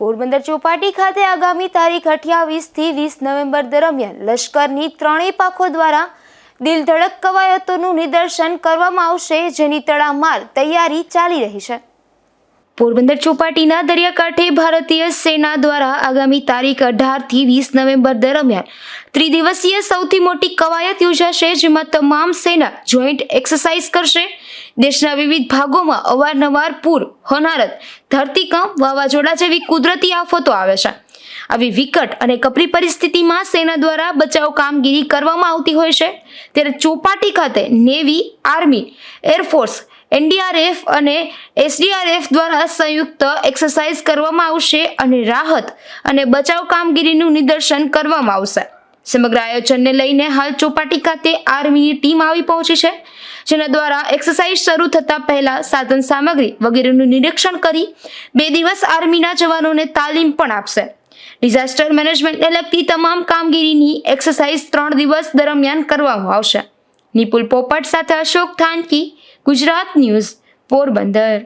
પોરબંદર ચોપાટી ખાતે આગામી તારીખ અઠ્યાવીસથી વીસ નવેમ્બર દરમિયાન લશ્કરની ત્રણેય પાંખો દ્વારા દિલધડક કવાયતોનું નિદર્શન કરવામાં આવશે, જેની તડામાર તૈયારી ચાલી રહી છે. પોરબંદર ચોપાટીના દરિયાકાંઠે ભારતીય સેના દ્વારા આગામી તારીખ અઢારથી વીસ નવેમ્બર દરમિયાન ત્રિદિવસીય સૌથી મોટી કવાયત યોજાશે, જેમાં તમામ સેના જોઈન્ટ એક્સરસાઇઝ કરશે દેશના વિવિધ ભાગોમાં અવારનવાર પૂર, હોનારત, ધરતીકંપ, વાવાઝોડા જેવી કુદરતી આફતો આવે છે. આવી વિકટ અને કપરી પરિસ્થિતિમાં સેના દ્વારા બચાવ કામગીરી કરવામાં આવતી હોય છે. ત્યારે ચોપાટી ખાતે navy, army, air force, NDRF અને એસડીઆરએફ દ્વારા સંયુક્ત એક્સરસાઇઝ કરવામાં આવશે અને રાહત અને બચાવ કામગીરીનું નિદર્શન કરવામાં આવશે. સમગ્ર આયોજનને લઈને હાલ ચોપાટી ખાતે આર્મીની ટીમ આવી પહોંચી છે, જેના દ્વારા એક્સરસાઇઝ શરૂ થતાં પહેલા સાધન સામગ્રી વગેરેનું નિરીક્ષણ કરી બે દિવસ આર્મીના જવાનોને તાલીમ પણ આપશે. ડિઝાસ્ટર મેનેજમેન્ટને લગતી તમામ કામગીરીની એક્સરસાઇઝ ત્રણ દિવસ દરમિયાન કરવામાં આવશે. નિપુલ પોપટ સાથે અશોક થાનકી, ગુજરાત ન્યૂઝ પોરબંદર.